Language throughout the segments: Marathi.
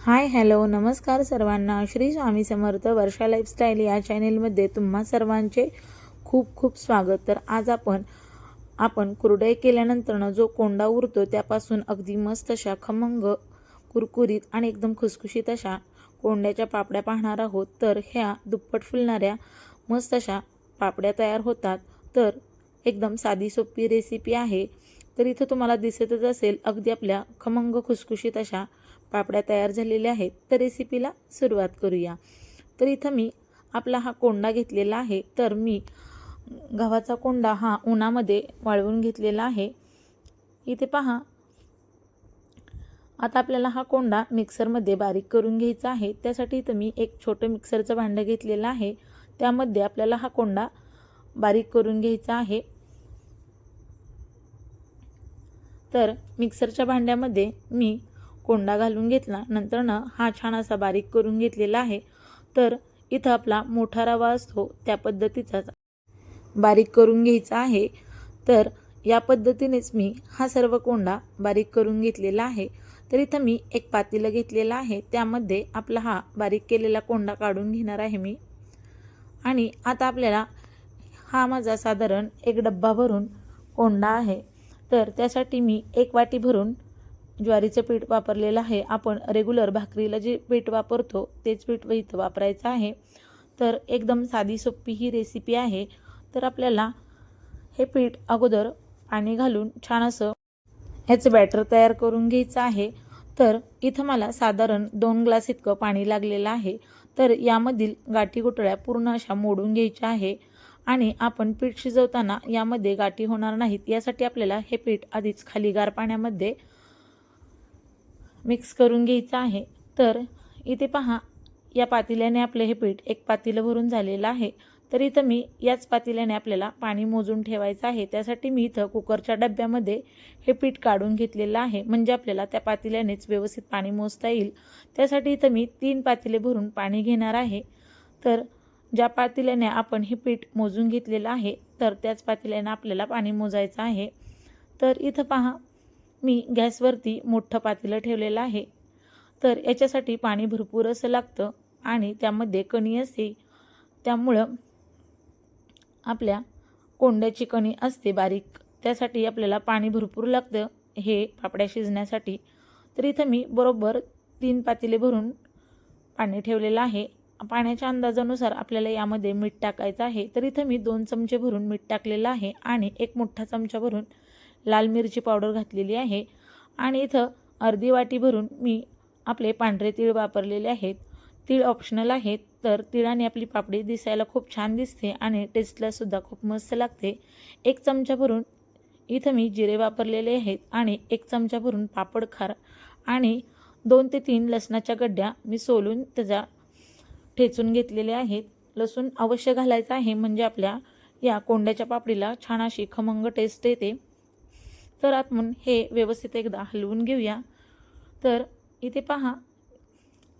हाय हॅलो नमस्कार सर्वांना. श्री स्वामी समर्थ वर्षा लाईफस्टाईल या चॅनेलमध्ये तुम्हा सर्वांचे खूप खूप स्वागत. तर आज आपण आपण कुरडई केल्यानंतरनं जो कोंडा उरतो त्यापासून अगदी मस्त अशा खमंग कुरकुरीत आणि एकदम खुसखुशीत अशा कोंड्याच्या पापड्या पाहणार आहोत. तर ह्या दुप्पट फुलणाऱ्या मस्त अशा पापड्या तयार होतात. तर एकदम साधी सोपी रेसिपी आहे. तर इथं तुम्हाला दिसतच असेल अगदी आपल्या खमंग खुसखुशीत अशा पापड्या तयार झालेल्या आहेत. तर रेसिपीला सुरुवात करूया. तर इथं मी आपला हा कोंडा घेतलेला आहे. तर मी गव्हाचा कोंडा हा उन्हामध्ये वाळवून घेतलेला आहे. इथे पहा. आता आपल्याला हा कोंडा मिक्सरमध्ये बारीक करून घ्यायचा आहे. त्यासाठी इथं मी एक छोटं मिक्सरचं भांडं घेतलेलं आहे. त्यामध्ये आपल्याला हा कोंडा बारीक करून घ्यायचा आहे. तर मिक्सरच्या भांड्यामध्ये मी कोंडा घालून घेतला. नंतरनं हा छान असा बारीक करून घेतलेला आहे. तर इथं आपला मोठा रवा असतो त्या पद्धतीचाच बारीक करून घ्यायचा आहे. तर या पद्धतीनेच मी हा सर्व कोंडा बारीक करून घेतलेला आहे. तर इथं मी एक पातेलं घेतलेलं आहे. त्यामध्ये आपला हा बारीक केलेला कोंडा काढून घेणार आहे मी. आणि आता आपल्याला हा माझा साधारण एक डब्बा भरून कोंडा आहे. तर त्यासाठी मी एक वाटी भरून ज्वारीचं पीठ वापरलेलं आहे. आपण रेग्युलर भाकरीला जे पीठ वापरतो तेच पीठ इथं वापरायचं आहे. तर एकदम साधी सोपी ही रेसिपी आहे. तर आपल्याला हे पीठ अगोदर पाणी घालून छान असं ह्याचं बॅटर तयार करून घ्यायचं आहे. तर इथं मला साधारण दोन ग्लास इतकं पाणी लागलेलं आहे. तर यामधील गाठी गुटळ्या पूर्ण अशा मोडून घ्यायच्या आहे. आणि आपण पीठ शिजवताना यामध्ये गाठी होणार नाहीत. यासाठी आपल्याला हे पीठ आधीच खाली गार पाण्यामध्ये मिक्स करून घ्यायचं आहे. तर इथे पहा या पातेल्याने आपलं हे पीठ एक पातेलं भरून झालेलं आहे. तर इथं मी याच पातेल्याने आपल्याला पाणी मोजून ठेवायचं आहे. त्यासाठी मी इथं कुकरच्या डब्यामध्ये हे पीठ काढून घेतलेलं आहे. म्हणजे आपल्याला त्या पातेल्यानेच व्यवस्थित पाणी मोजता येईल. त्यासाठी इथं मी तीन पातेले भरून पाणी घेणार आहे. तर ज्या पातेल्याने आपण हे पीठ मोजून घेतलेलं आहे तर त्याच पातेल्याने आपल्याला पाणी मोजायचं आहे. तर इथं पहा मी गॅसवरती मोठं पातेलं ठेवलेलं आहे. तर याच्यासाठी पाणी भरपूर असं लागतं आणि त्यामध्ये कणी असते. त्यामुळं आपल्या कोंड्याची कणी असते बारीक. त्यासाठी आपल्याला पाणी भरपूर लागतं. हे पापड्या शिजण्यासाठी. तर इथं मी बरोबर तीन पातेले भरून पाणी ठेवलेलं आहे. पाण्याच्या अंदाजानुसार आपल्याला यामध्ये मीठ टाकायचं आहे. तर इथं मी दोन चमचे भरून मीठ टाकलेलं आहे आणि एक मोठा चमचा भरून लाल मिरची पावडर घातलेली आहे. आणि इथं अर्धी वाटी भरून मी आपले पांढरे तीळ वापरलेले आहेत. तीळ ऑप्शनल आहेत तर तिळाने आपली पापडी दिसायला खूप छान दिसते आणि टेस्टलासुद्धा खूप मस्त लागते. एक चमचा भरून इथं मी जिरे वापरलेले आहेत आणि एक चमचा भरून पापड खार आणि दोन ते तीन लसणाच्या गड्ड्या मी सोलून त्याचा ठेचून घेतलेले आहेत. लसूण अवश्य घालायचं आहे म्हणजे आपल्या या कोंड्याच्या पापडीला छान अशी खमंग टेस्ट येते. तर आपण हे व्यवस्थित एकदा हलवून घेऊया. तर इथे पहा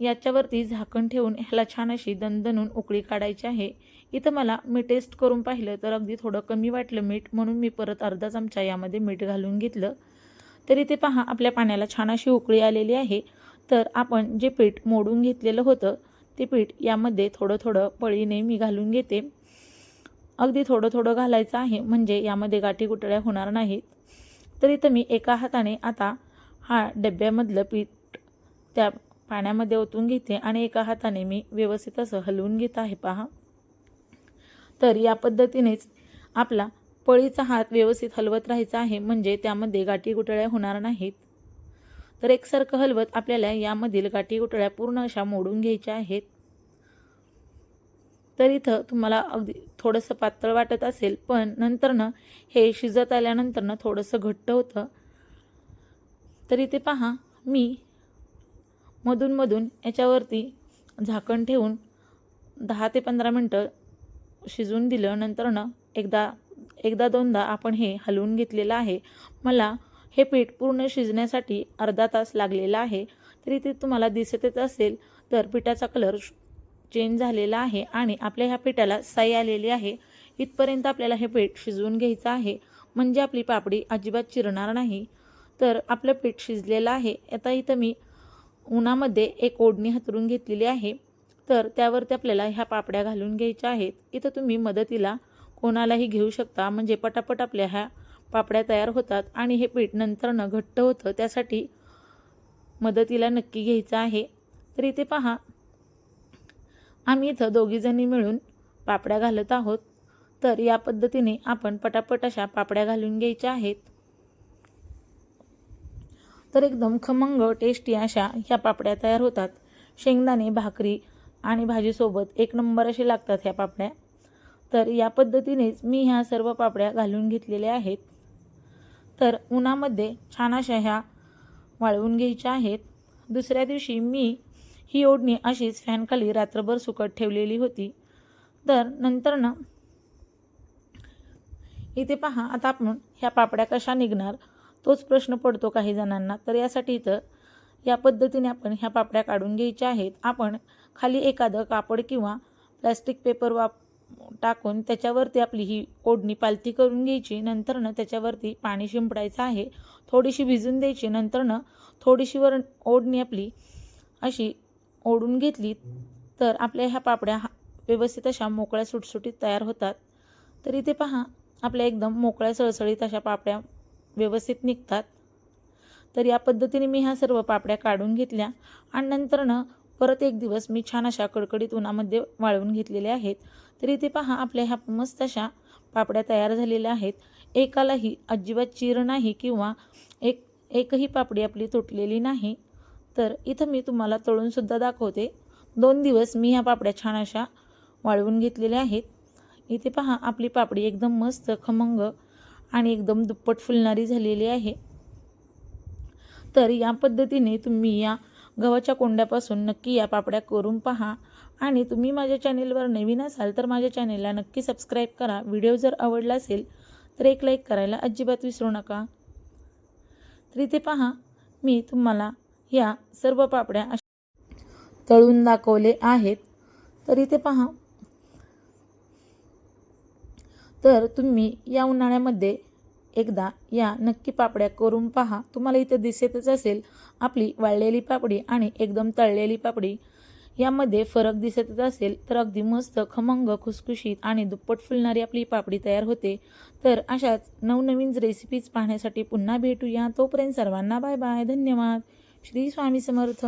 याच्यावरती झाकण ठेवून ह्याला छान अशी दणदणून उकळी काढायची आहे. इथं मला मी टेस्ट करून पाहिलं तर अगदी थोडं कमी वाटलं मीठ म्हणून मी परत अर्धा चमचा यामध्ये मीठ घालून घेतलं. तर इथे पहा आपल्या पाण्याला छान अशी उकळी आलेली आहे. तर आपण जे पीठ मोडून घेतलेलं होतं ते पीठ यामध्ये थोडं थोडं पळीने मी घालून घेते. अगदी थोडं थोडं घालायचं आहे म्हणजे यामध्ये गाठी गुटळ्या होणार नाहीत. तर इथं मी एका हाताने आता हा डब्यामधलं पीठ त्या पाण्यामध्ये ओतून घेते आणि एका हाताने मी व्यवस्थित असं हलवून घेत आहे पहा. तर या पद्धतीनेच आपला पळीचा हात व्यवस्थित हलवत राहायचा आहे म्हणजे त्यामध्ये गाठी गुटळ्या होणार नाहीत. तर एकसारखं हलवत आपल्याला यामधील गाठी गुटळ्या पूर्ण अशा मोडून घ्यायच्या आहेत. तर इथं तुम्हाला अगदी थोडंसं पातळ वाटत असेल पण नंतरनं हे शिजत आल्यानंतरनं थोडंसं घट्ट होतं. तर इथे पहा मी मधूनमधून याच्यावरती झाकण ठेवून दहा ते पंधरा मिनटं शिजून दिलं. नंतरनं एकदा एकदा दोनदा आपण हे हलवून घेतलेलं आहे. मला हे पीठ पूर्ण शिजण्यासाठी अर्धा तास लागलेला आहे. तरी ते तुम्हाला दिसतच असेल तर पिठाचा कलर चेंज झालेला आहे आणि आपल्या ह्या पिठाला साई आलेली आहे. इथपर्यंत आपल्याला हे पीठ शिजवून घ्यायचं आहे. म्हणजे आपली पापडी अजिबात चिरणार नाही. तर आपलं पीठ शिजलेलं आहे. आता इथं मी उन्हामध्ये एक ओढणी हातरून घेतलेली आहे. तर त्यावरती आपल्याला ह्या पापड्या घालून घ्यायच्या आहेत. इथं तुम्ही मदतीला कोणालाही घेऊ शकता. म्हणजे पटापट आपल्या ह्या पापड्या तयार होतात आणि हे पीठ नंतरनं घट्ट होतं त्यासाठी मदतीला नक्की घ्यायचं आहे. तर इथे पहा. आम्ही इथं दोघीजणी मिळून पापड्या घालत आहोत. तर या पद्धतीने आपण पटापट अशा पापड्या घालून घ्यायच्या आहेत. तर एकदम खमंग टेस्टी अशा ह्या पापड्या तयार होतात. शेंगदाणे भाकरी आणि भाजीसोबत एक नंबर असे लागतात ह्या पापड्या. तर या पद्धतीनेच मी ह्या सर्व पापड्या घालून घेतलेल्या आहेत. तर उन्हामध्ये छान अशा ह्या वाळवून घ्यायच्या आहेत. दुसऱ्या दिवशी मी ही ओढणी अशीच फॅनखाली रात्रभर सुकट ठेवलेली होती. तर नंतर ना इथे पहा आता आपण ह्या पापड्या कशा निघणार? तोच प्रश्न पडतो काही जणांना. तर यासाठी इथं या पद्धतीने आपण ह्या पापड्या काढून घ्यायच्या आहेत. आपण खाली एखादं कापड किंवा प्लॅस्टिक पेपर वाप टाकून त्याच्यावरती आपली ही ओढणी पालती करून घ्यायची. नंतरनं त्याच्यावरती पाणी शिंपडायचं आहे. थोडीशी भिजून द्यायची. नंतरनं थोडीशी वर ओढणी आपली अशी ओढून घेतली तर आपल्या ह्या पापड्या हा- व्यवस्थित अशा मोकळ्या सुटसुटीत तयार होतात. तर इथे पहा आपल्या एकदम मोकळ्या सळसळीत अशा पापड्या व्यवस्थित निघतात. तर या पद्धतीने मी ह्या सर्व पापड्या काढून घेतल्या आणि नंतरनं परत एक दिवस मी छान अशा कडकडीत उन्हामध्ये वाळवून घेतलेले आहेत. तर इथे पहा आपल्या ह्या मस्त अशा पापड्या तयार झालेल्या आहेत. एकालाही अजिबात चीर नाही किंवा एक एकही पापडी आपली तुटलेली नाही. तर इथं मी तुम्हाला तळूनसुद्धा दाखवते. दोन दिवस मी ह्या पापड्या छान अशा वाळवून घेतलेल्या आहेत. इथे पहा आपली पापडी एकदम मस्त खमंग आणि एकदम दुप्पट फुलणारी झालेली आहे. तर या पद्धतीने तुम्ही या गव्हाच्या कोंड्यापासून नक्की या पापड्या करून पहा. आणि तुम्ही माझ्या चॅनेलवर नवीन असाल तर माझ्या चॅनेलला नक्की सबस्क्राईब करा. व्हिडिओ जर आवडला असेल तर एक लाईक करायला अजिबात विसरू नका. तर इथे पहा मी तुम्हाला ह्या सर्व पापड्या तळून दाखवले आहेत. तर इथे पहा. तर तुम्ही या उन्हाळ्यामध्ये एकदा या नक्की पापड्या करून पहा. तुम्हाला इथं दिसतच असेल आपली वाळलेली पापडी आणि एकदम तळलेली पापडी. यामध्ये फरक दिसतच असेल तर अगदी मस्त खमंग खुसखुशीत आणि दुप्पट फुलणारी आपली पापडी तयार होते. तर अशाच नवनवीन रेसिपीज पाहण्यासाठी पुन्हा भेटूया. तोपर्यंत सर्वांना बाय बाय धन्यवाद. श्री स्वामी समर्थ.